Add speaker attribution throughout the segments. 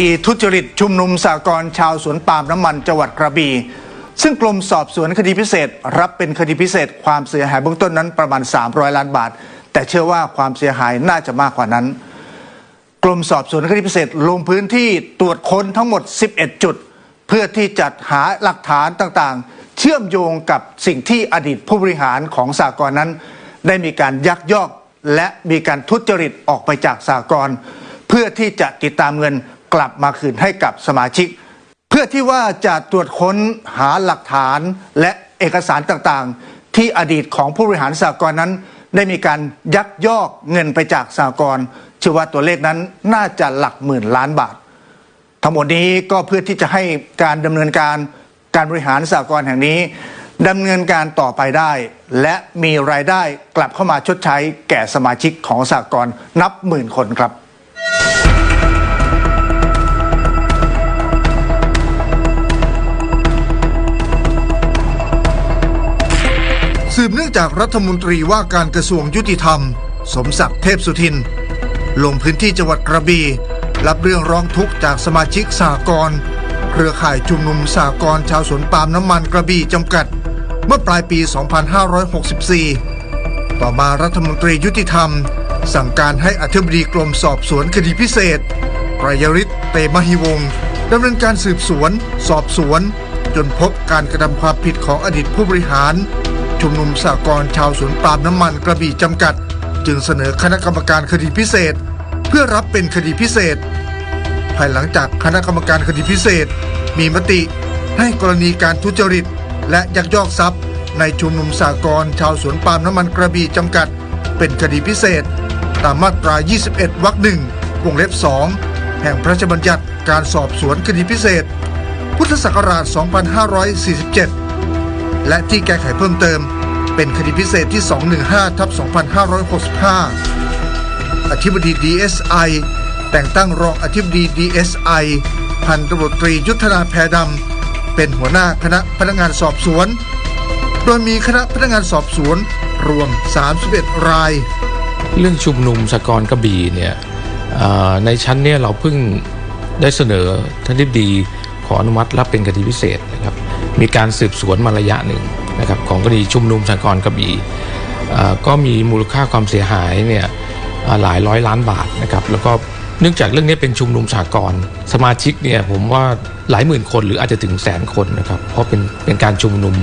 Speaker 1: ดีทุจริตชุมนุมสากลชาวสวนปาล์มน้ำมันจังหวัดกระบี่ ซึ่งกรมสอบสวนคดีพิเศษ รับเป็นคดีพิเศษ ความเสียหายเบื้องต้นนั้นประมาณ 300 ล้านบาท แต่เชื่อว่าความเสียหายน่าจะมากกว่านั้น กรมสอบสวนคดีพิเศษลงพื้นที่ตรวจค้นทั้งหมด 11 จุด เพื่อที่จะหาหลักฐานต่างๆ เชื่อมโยงกับสิ่งที่อดีตผู้บริหารของสากลนั้น ได้มีการยักยอกและมีการทุจริตออกไปจากสากลเพื่อที่จะติดตามเงิน กลับมาคืนให้กับสมาชิก เพื่อที่ว่าจะตรวจค้นหาหลักฐานและเอกสารต่างๆ ที่อดีตของผู้บริหารสากลนั้น ได้มีการยักยอกเงินไปจากสากลเชื่อว่าตัวเลขนั้นน่าจะหลักหมื่นล้านบาท ทั้งหมดนี้ก็เพื่อที่จะให้การดำเนินการการบริหารสากลแห่งนี้ดำเนินการต่อไปได้ และมีรายได้กลับเข้ามาชดใช้แก่สมาชิกของสากลนับหมื่นคนครับ สืบเนื่องจากรัฐมนตรีว่าการกระทรวงยุติธรรม สมศักดิ์เทพสุทิน ลงพื้นที่จังหวัดกระบี่รับเรื่องร้องทุกข์จากสมาชิกสากลเครือข่ายชุมนุมสากลชาวสวนปาล์มน้ำมันกระบี่จำกัด เมื่อปลายปี 2564 ต่อมารัฐมนตรียุติธรรม สั่งการให้อธิบดีกรมสอบสวนคดีพิเศษกรยริศเตมหิวงศ์ดำเนินการสืบสวน สอบสวน จนพบการกระทำความผิดของอดีตผู้บริหาร ชุมนุมสากลชาวสวนปาล์มน้ำมันกระบี่จำกัด จึงเสนอคณะกรรมการคดีพิเศษ เพื่อรับเป็นคดีพิเศษ ภายหลังจากคณะกรรมการคดีพิเศษ มีมติให้กรณีการทุจริต และยักยอกทรัพย์ ในชุมนุมสากลชาวสวนปาล์มน้ำมันกระบี่จำกัด เป็นคดีพิเศษ ตามมาตรา 21 วรรคหนึ่งวงเล็บ 2 แห่งพระราชบัญญัติการสอบสวนคดีพิเศษ พุทธศักราช 2547 และที่แก้ไขเพิ่มเติม เป็นคดีพิเศษที่ 215ทับ2565 อธิบดี DSI แต่งตั้งรองอธิบดี DSI พันตำรวจตรียุทธนาแพรดำ เป็นหัวหน้าคณะพนักงานสอบสวน โดยมีคณะพนักงานสอบสวนรวม 31 ราย
Speaker 2: เรื่องชุมนุมสกรกระบี่เนี่ยในชั้นเนี่ยเราเพิ่งได้เสนอท่านทิบดีขออนุมัติรับเป็นคดีพิเศษนะครับ มีการสืบสวนมาระยะหนึ่ง นะครับของคดีชุมนุมสกรกระบี่ก็มีมูลค่าความเสียหายเนี่ยหลายร้อยล้านบาทนะครับแล้วก็เนื่องจากเรื่องนี้เป็นชุมนุมสากลสมาชิกเนี่ยผมว่าหลายหมื่นคนหรืออาจจะถึงแสนคนนะครับเพราะเป็นเป็นการชุมนุม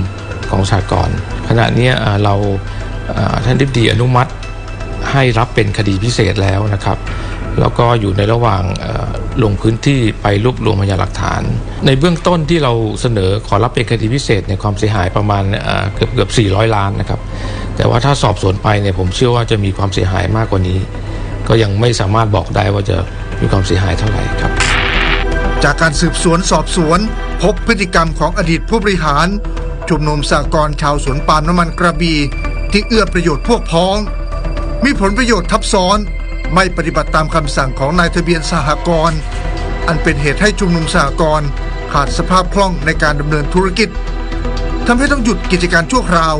Speaker 2: ของสากลขณะนี้เราท่านทิบดีอนุมัติให้รับเป็นคดีพิเศษแล้วนะครับ แล้วก็อยู่ในระหว่างลงพื้นที่ไปรวบรวมพยานหลักฐาน ในเบื้องต้นที่เราเสนอขอรับเป็นคดีพิเศษในความเสียหายประมาณเอ่อเกือบเกือบ400 ล้านนะครับ แต่ว่าถ้าสอบสวนไปเนี่ยผมเชื่อว่าจะมีความเสียหายมากกว่านี้ ก็ยังไม่สามารถบอกได้ว่าจะมีความเสียหายเท่าไหร่ครับ
Speaker 1: จากการสืบสวนสอบสวน พบพฤติกรรมของอดีตผู้บริหารชุมนุมสากลชาวสวนปาล์มน้ำมันกระบี่ที่เอื้อประโยชน์พวกพ้อง มีผลประโยชน์ทับซ้อน ไม่ปฏิบัติตามคำสั่งของนายทะเบียนสหกรณ์อันเป็นเหตุให้ชุมนุมสหกรณ์ขาดสภาพคล่องในการดำเนินธุรกิจทำให้ต้องหยุดกิจการชั่วคราว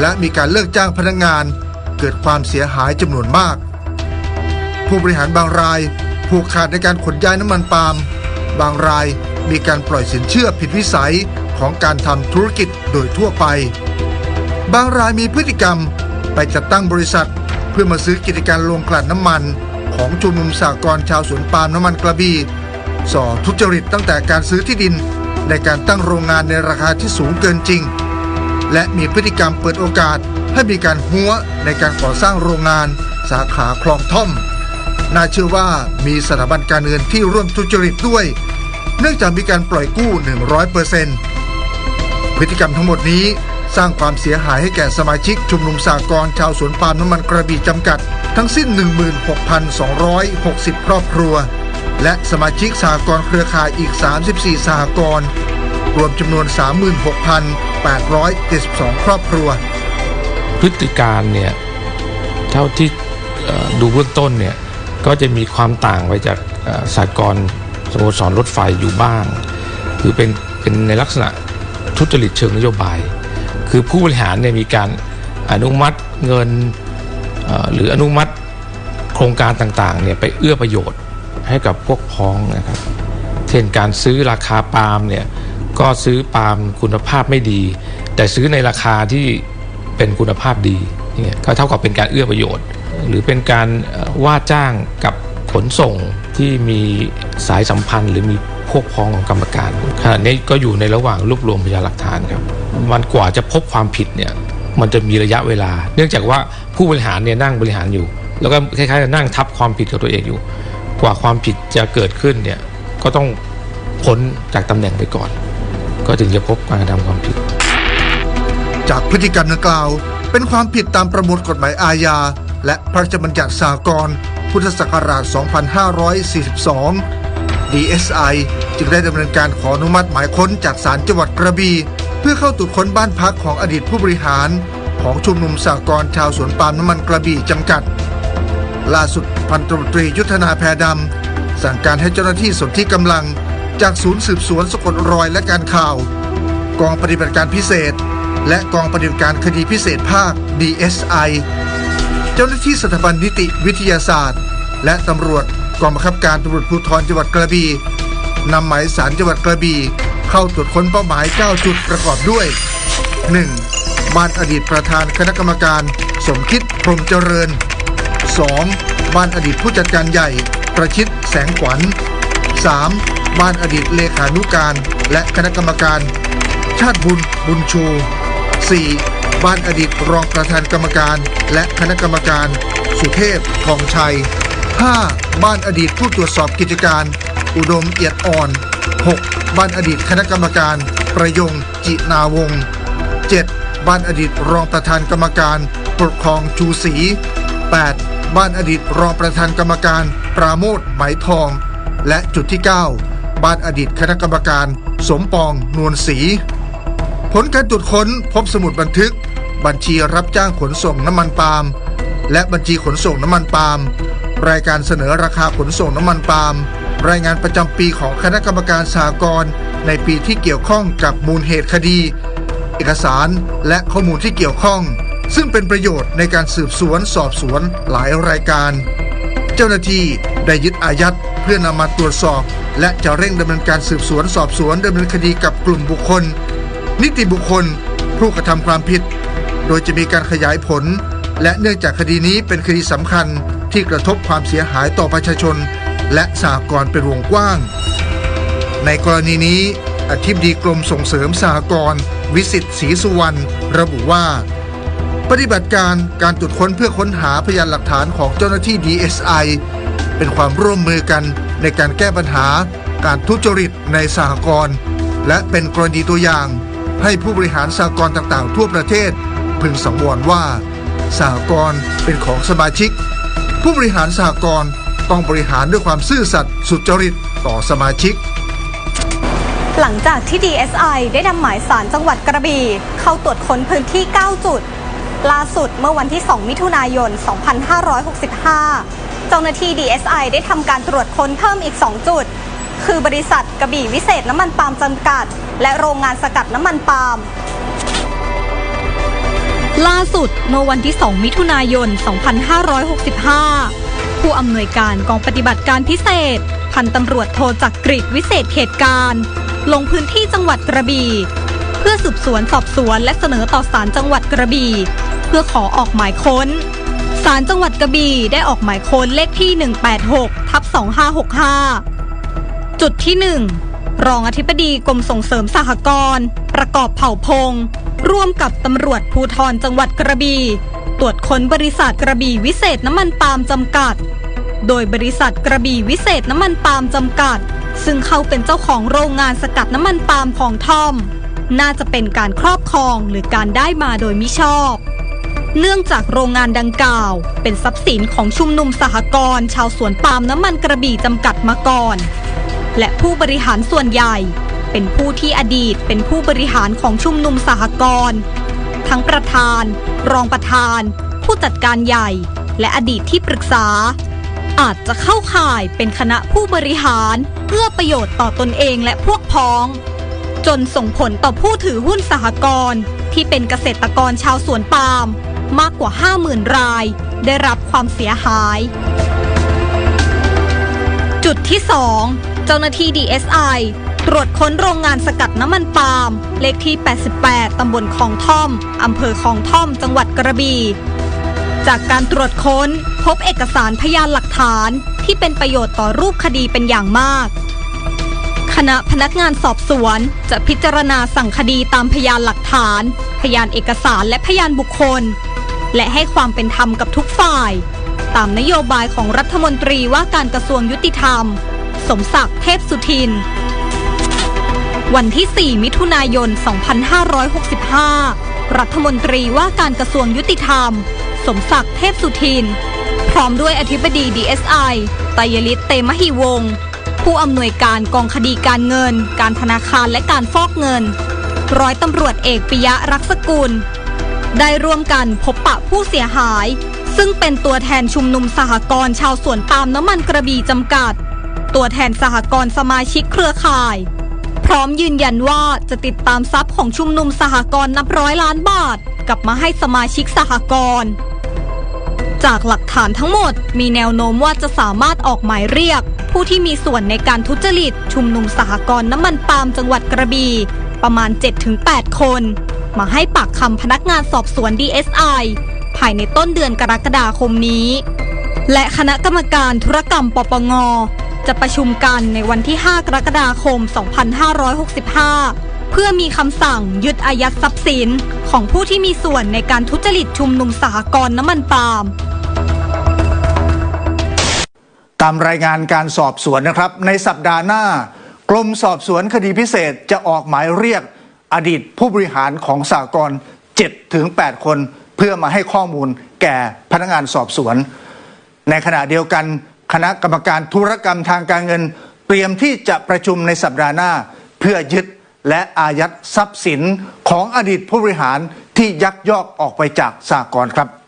Speaker 1: และมีการเลิกจ้างพนักงาน เกิดความเสียหายจำนวนมาก ผู้บริหารบางรายผูกขาดในการขนย้ายน้ำมันปาล์มบางรายมีการปล่อยสินเชื่อผิดวิสัยของการทำธุรกิจโดยทั่วไป บางรายมีพฤติกรรมไปจัดตั้งบริษัท เพื่อมาซื้อกิจการโรงกลั่นน้ำมัน ของชุมนุมสากลชาวสวนปาล์มน้ำมันกระบี่ส่อทุจริตตั้งแต่การซื้อที่ดิน ในการตั้งโรงงานในราคาที่สูงเกินจริง และมีพฤติกรรมเปิดโอกาสให้มีการหัวในการก่อสร้างโรงงาน สาขาคลองท่อม น่าเชื่อว่ามีสถาบันการเงินที่ร่วมทุจริตด้วย เนื่องจากมีการปล่อยกู้ 100%พฤติกรรมทั้งหมดนี้ สร้างความเสียหายให้แก่สมาชิกชุมนุมสากลชาวสวนปาล์มน้ำมันกระบี่จำกัด ทั้งสิ้น 16,260 ครอบครัว และสมาชิกสหกรเครือข่ายอีก 34สหกรรวมจำนวน 36,872 ครอบครัว
Speaker 2: พฤติการเนี่ย เท่าที่ดูเบื้องต้นเนี่ย ก็จะมีความต่างไปจากสากลสโมสรรถไฟอยู่บ้าง คือเป็นเป็นในลักษณะทุจริตเชิงนโยบาย คือผู้บริหารเนี่ยมีการอนุมัติเงินหรืออนุมัติโครงการต่างๆเนี่ยไปเอื้อประโยชน์ให้กับพวกพ้องนะครับ เช่นการซื้อราคาปาล์มเนี่ยก็ซื้อปาล์มคุณภาพไม่ดี แต่ซื้อในราคาที่เป็นคุณภาพดีเนี่ยก็เท่ากับเป็นการเอื้อประโยชน์ หรือเป็นการว่าจ้างกับขนส่งที่มีสายสัมพันธ์หรือมีพวกพ้องของกรรมการขณะนี้ก็อยู่ในระหว่างรวบรวมพยานหลักฐานครับ มันกว่าจะพบความผิดเนี่ยมันจะมีระยะเวลา เนื่องจากว่าผู้บริหารเนี่ยนั่งบริหารอยู่ แล้วก็คล้ายๆกับนั่งทับความผิดกับตัวเองอยู่ กว่าความผิดจะเกิดขึ้นเนี่ยก็ต้องพ้นจากตำแหน่งไปก่อน ก็ถึงจะพบการกระทำความผิด
Speaker 1: จากพฤติกรรมดังกล่าว เป็นความผิดตามประมวลกฎหมายอาญา และพระราชบัญญัติสากลพุทธศักราช 2542 DSI จึงได้ดำเนินการขออนุมัติหมายค้นจากศาลจังหวัดกระบี่ พื่อเข้าตรวจค้นบ้านพักของอดีตผู้บริหาร ของชุมนุมสากลชาวสวนปาล์มน้ำมันกระบี่จำกัด ล่าสุดพันตำรวจตรียุทธนาแพรดำสั่งการให้เจ้าหน้าที่สนที่กำลัง จากศูนย์สืบสวนสะกดรอยและการข่าว กองปฏิบัติการพิเศษ และกองปฏิบัติการคดีพิเศษภาค DSI เจ้าหน้าที่สถาบันนิติวิทยาศาสตร์ และตำรวจกองบังคับการตำรวจภูธรจังหวัดกระบี่นำหมายสารจังหวัดกระบี่ เข้าตรวจค้นเป้าหมาย 9 จุดประกอบด้วย 1. บ้านอดีตประธานคณะกรรมการ สมคิดพรมเจริญ 2. บ้านอดีตผู้จัดการใหญ่ ประชิดแสงขวัญ 3. บ้านอดีตเลขานุการ และคณะกรรมการ ชาติบุญบุญชู 4. บ้านอดีตรองประธานกรรมการ และคณะกรรมการ สุเทพทองชัย 5. บ้านอดีตผู้ตรวจสอบกิจการ อุดมเอียดอ่อน 6. บ้านอดีตคณะกรรมการ ประยงจินาวงศ์ 7. บ้านอดีตรองประธานกรรมการ ปกครองชูศรี 8. บ้านอดีตรองประธานกรรมการ ปราโมทไหมทอง และจุดที่ 9 บ้านอดีตคณะกรรมการ สมปองนวลศรีผลการตรวจค้นพบสมุดบันทึก บัญชีรับจ้างขนส่งน้ำมันปาล์มและบัญชีขนส่งน้ำมันปาล์มรายการเสนอราคาขนส่งน้ำมันปาล์ม รายงานประจำปีของคณะกรรมการสหกรณ์ในปีที่เกี่ยวข้องกับมูลเหตุคดี เอกสารและข้อมูลที่เกี่ยวข้อง ซึ่งเป็นประโยชน์ในการสืบสวนสอบสวนหลายรายการ เจ้าหน้าที่ได้ยึดอายัดเพื่อนำมาตรวจสอบ และจะเร่งดำเนินการสืบสวนสอบสวนดำเนินคดีกับกลุ่มบุคคล นิติบุคคล ผู้กระทำความผิด โดยจะมีการขยายผล และเนื่องจากคดีนี้เป็นคดีสำคัญที่กระทบความเสียหายต่อประชาชน และสหกรณ์เป็นวงกว้าง ในกรณีนี้อธิบดีกรมส่งเสริมสหกรณ์วิสิตศรีสุวรรณระบุว่า ปฏิบัติการการตรวจค้นเพื่อค้นหาพยานหลักฐานของเจ้าหน้าที่ DSI เป็นความร่วมมือกันในการแก้ปัญหาการทุจริตในสหกรณ์และเป็นกรณีตัวอย่าง ให้ผู้บริหารสหกรณ์ต่างๆ ทั่วประเทศ พึงสังวรว่าสหกรณ์เป็นของสมาชิก ผู้บริหารสหกรณ์ ต้องบริหารด้วยความซื่อสัตย์สุจริตต่อสมาชิก
Speaker 3: หลังจากที่ DSI ได้นำหมายสารจังหวัดกระบี่เข้าตรวจค้นพื้นที่ 9 จุด ล่าสุดเมื่อวันที่ 2 มิถุนายน 2565 เจ้าหน้าที่ DSI ได้ทำการตรวจค้นเพิ่มอีก 2 จุด คือบริษัทกระบี่วิเศษน้ำมันปาล์มจำกัด และโรงงานสกัดน้ำมันปาล์มล่าสุดเมื่อวันที่ 2 มิถุนายน 2565 ผู้อำนวยการกองปฏิบัติการพิเศษ พันตำรวจโทจักริดวิเศษเขตการ ลงพื้นที่จังหวัดกระบี่เพื่อสืบสวนสอบสวนและเสนอต่อศาลจังหวัดกระบี่เพื่อขอออกหมายค้นศาลจังหวัดกระบี่ได้ออกหมายค้นเลขที่ 186ทับ2565 จุดที่ 1 รองอธิบดีกรมส่งเสริมสหกรณ์ประกอบเผ่าพง ร่วมกับตำรวจภูธรจังหวัดกระบี่ตรวจค้นบริษัทกระบี่วิเศษน้ำมันปาล์มจำกัด โดยบริษัทกระบี่วิเศษน้ำมันปาล์มจำกัด ซึ่งเขาเป็นเจ้าของโรงงานสกัดน้ำมันปาล์มของทอม น่าจะเป็นการครอบครองหรือการได้มาโดยมิชอบ เนื่องจากโรงงานดังกล่าว เป็นทรัพย์สินของชุมนุมสหกรณ์ชาวสวนปาล์มน้ำมันกระบี่จำกัดมาก่อน และผู้บริหารส่วนใหญ่ เป็นผู้ที่อดีตเป็นผู้บริหารของชุมนุมสหกรณ์ทั้งประธาน รองประธาน ผู้จัดการใหญ่ และอดีตที่ปรึกษา อาจจะเข้าข่ายเป็นคณะผู้บริหารเพื่อประโยชน์ต่อตนเองและพวกพ้อง จนส่งผลต่อผู้ถือหุ้นสหกรณ์ที่เป็นเกษตรกรชาวสวนปาล์มมากกว่า 50,000 ราย ได้รับความเสียหาย จุดที่ 2 เจ้าหน้าที่ DSI ตรวจค้นโรงงานสกัดน้ำมันปาล์มเลขที่ 88 ตำบลคลองท่อม อำเภอคลองท่อม จังหวัดกระบี่ จากการตรวจค้นพบเอกสารพยานหลักฐานที่เป็นประโยชน์ต่อรูปคดีเป็นอย่างมาก คณะพนักงานสอบสวนจะพิจารณาสั่งคดีตามพยานหลักฐาน พยานเอกสารและพยานบุคคล และให้ความเป็นธรรมกับทุกฝ่าย ตามนโยบายของรัฐมนตรีว่าการกระทรวงยุติธรรม สมศักดิ์เทพสุทิน วันที่ 4 มิถุนายน 2565 รัฐมนตรีว่าการกระทรวงยุติธรรม สมศักดิ์เทพสุทิน พร้อมด้วยอธิบดี DSI ไตยลิตเตมหิวงศ์ผู้อำนวยการกองคดีการเงิน การธนาคารและการฟอกเงิน ร้อยตำรวจเอกปิยะรักษกุล ได้ร่วมกันพบปะผู้เสียหาย ซึ่งเป็นตัวแทนชุมนุมสหกรณ์ชาวสวนปาล์มน้ำมันกระบี่จำกัด ตัวแทนสหกรณ์สมาชิกเครือข่าย พร้อมยืนยันว่าจะติดตามทรัพย์ของชุมนุมสหกรณ์นับร้อยล้านบาท กลับมาให้สมาชิกสหกรณ์ จากหลักฐานทั้งหมด มีแนวโน้มว่าจะสามารถออกหมายเรียก ผู้ที่มีส่วนในการทุจริต ชุมนุมสหกรณ์น้ำมันปาล์มจังหวัดกระบี่ประมาณ 7-8 คน มาให้ปากคำพนักงานสอบสวน DSI ภายในต้นเดือนกรกฎาคมนี้ และคณะกรรมการธุรกรรมปปง จะประชุมกันในวันที่ 5 กรกฎาคม 2565เพื่อมีคำสั่งยึดอายัดทรัพย์สิน ของผู้ที่มีส่วนในการทุจริตชุมนุมสหกรณ์น้ำมันปาล์ม
Speaker 1: ตามรายงานการสอบสวนนะครับ ในสัปดาห์หน้ากรมสอบสวนคดีพิเศษจะออกหมายเรียกอดีตผู้บริหารของสากล7ถึง8คน เพื่อมาให้ข้อมูลแก่พนักงานสอบสวน ในขณะเดียวกันคณะกรรมการธุรกรรมทางการเงิน เตรียมที่จะประชุมในสัปดาห์หน้า เพื่อยึดและอายัดทรัพย์สินของอดีตผู้บริหารที่ยักยอกออกไปจากสากลครับ